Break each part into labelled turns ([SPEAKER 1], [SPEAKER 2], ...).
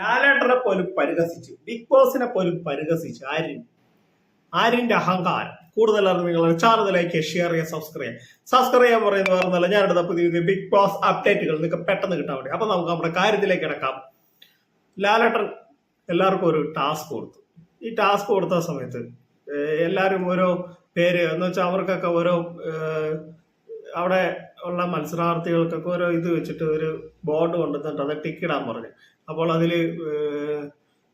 [SPEAKER 1] ലാലേട്ടനെ പോലും പരിഹസിച്ചു. ബിഗ് ബോസിനെ പോലും പരിഹസിച്ചു. ആര്യൻ. ആര്യന്റെ അഹങ്കാരം. കൂടുതൽ നിങ്ങൾ ചാനൽ ലൈക്ക് ഷെയർ ചെയ്യുക സബ്സ്ക്രൈബ് സബ്സ്ക്രൈബ് ചെയ്യാൻ പറയുന്നത് പറഞ്ഞല്ല ഞാനെടുത്ത പുതിയ പുതിയ ബിഗ് ബോസ് അപ്ഡേറ്റുകൾ നിങ്ങൾക്ക് പെട്ടെന്ന് കിട്ടാൻ വേണ്ടി. അപ്പൊ നമുക്ക് നമ്മുടെ കാര്യത്തിലേക്ക് കിടക്കാം. ലാലേട്ടൻ എല്ലാവർക്കും ഒരു ടാസ്ക് കൊടുത്തു. ഈ ടാസ്ക് കൊടുത്ത സമയത്ത് എല്ലാവരും ഓരോ പേര് എന്ന് വെച്ചാൽ അവർക്കൊക്കെ ഓരോ അവിടെ ഉള്ള മത്സരാർത്ഥികൾക്കൊക്കെ ഓരോ ഇത് വെച്ചിട്ട് ഒരു ബോർഡ് കൊണ്ടുവന്നിട്ട് അത് ടിക്കിടാൻ പറഞ്ഞു. അപ്പോൾ അതിൽ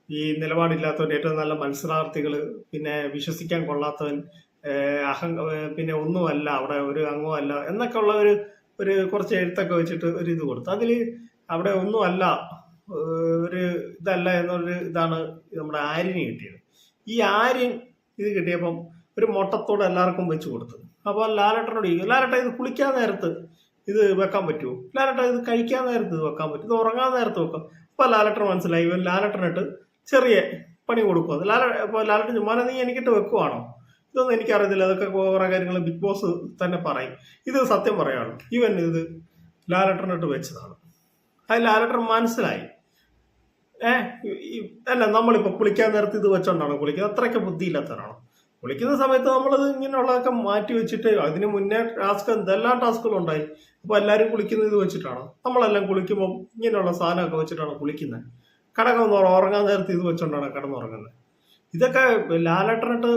[SPEAKER 1] ഈ നിലപാടില്ലാത്തവൻ ഏറ്റവും നല്ല മത്സരാർത്ഥികൾ പിന്നെ വിശ്വസിക്കാൻ കൊള്ളാത്തവൻ അഹം പിന്നെ ഒന്നുമല്ല അവിടെ ഒരു അംഗമല്ല എന്നൊക്കെ ഉള്ള ഒരു ഒരു കുറച്ച് എഴുത്തൊക്കെ വെച്ചിട്ട് ഒരു ഇത് കൊടുത്തു. അതിൽ അവിടെ ഒന്നുമല്ല ഒരു ഇതല്ല എന്നൊരു ഇതാണ് നമ്മുടെ ആര്യന് കിട്ടിയത്. ഈ ആര്യൻ ഇത് കിട്ടിയപ്പം ഒരു മുട്ടത്തോടെ എല്ലാവർക്കും വെച്ച് കൊടുത്തു അപ്പോൾ ലാലട്ടനോട് ചോദിക്കും ലാലട്ട ഇത് കുളിക്കാൻ നേരത്ത് ഇത് വെക്കാൻ പറ്റുമോ? ലാലട്ട ഇത് കഴിക്കാൻ നേരത്ത് ഇത് വെക്കാൻ പറ്റും ഇത് ഉറങ്ങാൻ നേരത്ത് വെക്കാം. അപ്പോൾ ലാലട്ടർ മനസ്സിലായി. ഇവൻ ലാലട്ടനിട്ട് ചെറിയ പണി കൊടുക്കും. അത് ലാല ഇപ്പോൾ ലാലട്ടൻ ചുമ്മാ നീ എനിക്കിട്ട് വെക്കുവാണോ? ഇതൊന്നും എനിക്കറിയത്തില്ല. അതൊക്കെ കുറേ കാര്യങ്ങൾ ബിഗ് ബോസ് തന്നെ പറയും. ഇത് സത്യം പറയാണ് ഇവൻ ഇത് ലാലട്ടനിട്ട് വെച്ചതാണ്. അത് ലാലട്ടൻ മനസ്സിലായി. ഏഹ് അല്ല നമ്മളിപ്പോൾ കുളിക്കാൻ നേരത്ത് ഇത് വെച്ചോണ്ടാണോ കുളിക്കുന്നത്? അത്രയ്ക്ക് ബുദ്ധിയില്ലാത്തവരാണോ? കുളിക്കുന്ന സമയത്ത് നമ്മളത് ഇങ്ങനെയുള്ളതൊക്കെ മാറ്റി വെച്ചിട്ട് അതിന് മുന്നേ ടാസ്ക് എന്തെല്ലാം ടാസ്കുകളും ഉണ്ടായി അപ്പോൾ എല്ലാവരും കുളിക്കുന്നത് ഇത് വെച്ചിട്ടാണ്? നമ്മളെല്ലാം കുളിക്കുമ്പോൾ ഇങ്ങനെയുള്ള സാധനമൊക്കെ വെച്ചിട്ടാണ് കുളിക്കുന്നത് കടകം ഉറങ്ങാൻ നേരത്ത് ഇത് വെച്ചോണ്ടാണ് കിടന്നുറങ്ങുന്നത് ഇതൊക്കെ ലാലട്ടനിട്ട്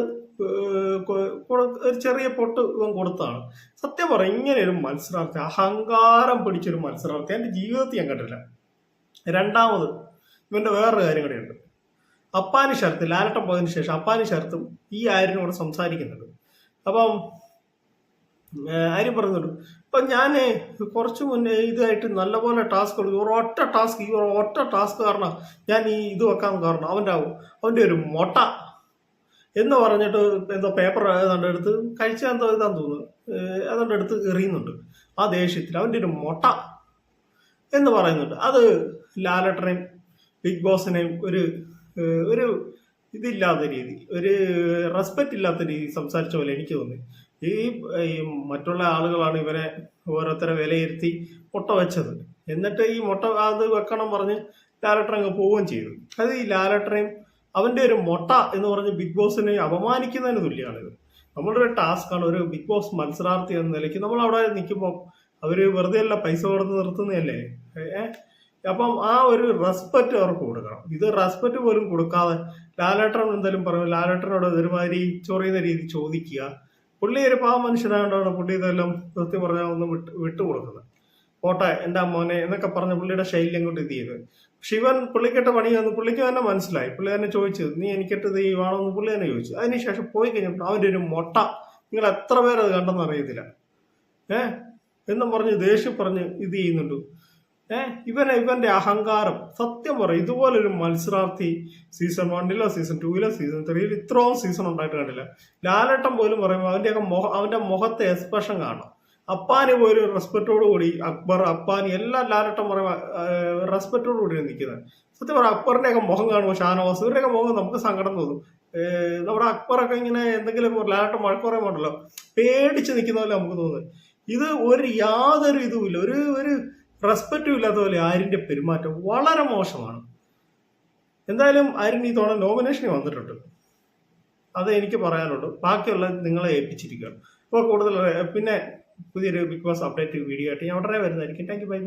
[SPEAKER 1] ഒരു ചെറിയ പൊട്ട് ഇവൻ കൊടുത്താണ്. സത്യം പറ ഇങ്ങനെ ഒരു മത്സരാർത്ഥി അഹങ്കാരം പിടിച്ചൊരു മത്സരാർത്ഥി എന്റെ ജീവിതത്തിൽ ഞാൻ കണ്ടില്ല രണ്ടാമത് ഇവന്റെ വേറൊരു കാര്യം കൂടെയുണ്ട് അപ്പാനി ശരത്ത് ലാലട്ടം പോയതിന് ശേഷം അപ്പാനി ശരത്തും ഈ ആര്യനോട് സംസാരിക്കുന്നുണ്ട്. അപ്പം ആര്യം പറയുന്നുണ്ട് ഇപ്പം ഞാൻ കുറച്ച് മുന്നേ ഇതായിട്ട് നല്ലപോലെ ടാസ്ക് കൊടുക്കും ഒരു ഒറ്റ ടാസ്ക് ഈ ഒറ്റ ടാസ്ക് കാരണം ഞാൻ ഈ ഇത് വെക്കാൻ കാരണം അവന്റെ അവന്റെ ഒരു മൊട്ട. എന്ന് പറഞ്ഞിട്ട് എന്തോ പേപ്പർ ഏതാണ്ട് എടുത്ത് കഴിച്ച എന്തോ ഇതാന്ന് തോന്നുന്നു ഏതാണ്ട് എടുത്ത് എറിയുന്നുണ്ട്. ആ ദേഷ്യത്തിൽ അവന്റെ ഒരു മൊട്ട എന്ന് പറയുന്നുണ്ട്. അത് ലാലട്ടനെയും ബിഗ് ബോസിനെയും ഒരു ഒരു ഇതില്ലാത്ത രീതി ഒരു റെസ്പെക്റ്റ് ഇല്ലാത്ത രീതി സംസാരിച്ച പോലെ എനിക്ക് തോന്നി. ഈ മറ്റുള്ള ആളുകളാണ് ഇവരെ ഓരോരുത്തരെ വിലയിരുത്തി മുട്ട വെച്ചത്. എന്നിട്ട് ഈ മുട്ട അത് വെക്കണം പറഞ്ഞ് ലാലട്ടൻ അങ്ങ് പോവുകയും ചെയ്തു. അത് ഈ ലാലട്ടനെയും അവന്റെ ഒരു മുട്ട എന്ന് പറഞ്ഞ് ബിഗ് ബോസിനെ അപമാനിക്കുന്നതിന് തുല്യമാണിത് നമ്മുടെ ഒരു ടാസ്ക്കാണ് ഒരു ബിഗ് ബോസ് മത്സരാർത്ഥി എന്ന നിലയ്ക്ക് നമ്മൾ അവിടെ നിൽക്കുമ്പോൾ അവർ വെറുതെ അല്ല പൈസ കൊടുത്ത് നിർത്തുന്നതല്ലേ? ഏഹ് അപ്പം ആ ഒരു റെസ്പെക്റ്റ് അവർക്ക് കൊടുക്കണം. ഇത് റെസ്പെക്റ്റ് പോലും കൊടുക്കാതെ ലാലേട്ടൻ എന്തെങ്കിലും പറയും ലാലേട്ടനോട് ഒരുമാതിരി ചൊറിയുന്ന രീതി ചോദിക്കുക. പുള്ളി ഒരു പാവ മനുഷ്യനായതുകൊണ്ടാണ് പുള്ളി ഇതെല്ലാം സത്യം പറഞ്ഞാൽ ഒന്ന് വിട്ട് വിട്ടുകൊടുക്കുന്നത് പോട്ടെ എന്റെ മോനെ എന്നൊക്കെ പറഞ്ഞ് പുള്ളിയുടെ ശൈലി അങ്ങോട്ട് ഇത് ചെയ്ത്. ശിവൻ പുള്ളിക്കിട്ട വന്ന് പുള്ളിക്ക് തന്നെ മനസ്സിലായി. പുള്ളി തന്നെ ചോദിച്ചു നീ എനിക്കിട്ട് ഇത് ചെയ്യുവാണോന്ന് പുള്ളി തന്നെ ചോദിച്ചു. അതിനുശേഷം പോയി കഴിഞ്ഞപ്പോൾ അവന്റെ ഒരു മൊട്ട. നിങ്ങൾ എത്ര പേരത് കണ്ടെന്ന് അറിയത്തില്ല. ഏഹ് എന്നും പറഞ്ഞ് ദേഷ്യം പറഞ്ഞ് ഇത് ചെയ്യുന്നുണ്ട്. ഏഹ് ഇവനെ ഇവന്റെ അഹങ്കാരം സത്യം പറയും ഇതുപോലൊരു മത്സരാർത്ഥി സീസൺ വണ്ണിലോ സീസൺ ടൂവിലോ സീസൺ ത്രീയിലോ ഇത്രയും സീസൺ ഉണ്ടായിട്ട് കണ്ടില്ല. ലാലട്ടം പോലും പറയുമ്പോൾ അവന്റെയൊക്കെ മുഖ അവന്റെ മുഖത്തെ എക്സ്പ്രഷൻ കാണാം അപ്പാന് പോലും റെസ്പെക്റ്റോട് കൂടി അക്ബർ അപ്പാനി എല്ലാം ലാലട്ടം പറയുമ്പോൾ റെസ്പെക്റ്റോട് കൂടിയാണ് നിൽക്കുന്നത് സത്യം പറയാം അക്ബറിന്റെ ഒക്കെ മുഖം കാണുമ്പോൾ ഷാനവാസ് ഇവരുടെയൊക്കെ മുഖം നമുക്ക് സങ്കടം തോന്നും. നമ്മുടെ അക്ബറൊക്കെ ഇങ്ങനെ എന്തെങ്കിലും ലാലട്ടം വഴക്ക് പറയുമ്പോണ്ടല്ലോ പേടിച്ച് നിൽക്കുന്ന പോലെ നമുക്ക് തോന്നുന്നത്. ഇത് ഒരു യാതൊരു ഇതുമില്ല. ഒരു ഒരു റെസ്പെക്റ്റും ഇല്ലാത്ത പോലെ ആര്യന്റെ പെരുമാറ്റം വളരെ മോശമാണ്. എന്തായാലും ആര്യൻ ഈ തവണ നോമിനേഷന് വന്നിട്ടുണ്ട്. അത് എനിക്ക് പറയാനുള്ളൂ ബാക്കിയുള്ള നിങ്ങളെ ഏൽപ്പിച്ചിരിക്കുകയാണ്. അപ്പോൾ കൂടുതൽ പിന്നെ പുതിയൊരു ബിഗ് ബോസ് അപ്ഡേറ്റ് വീഡിയോ ആയിട്ട് ഞാൻ ഉടനെ വരുന്നതായിരിക്കും. Thank you bye bye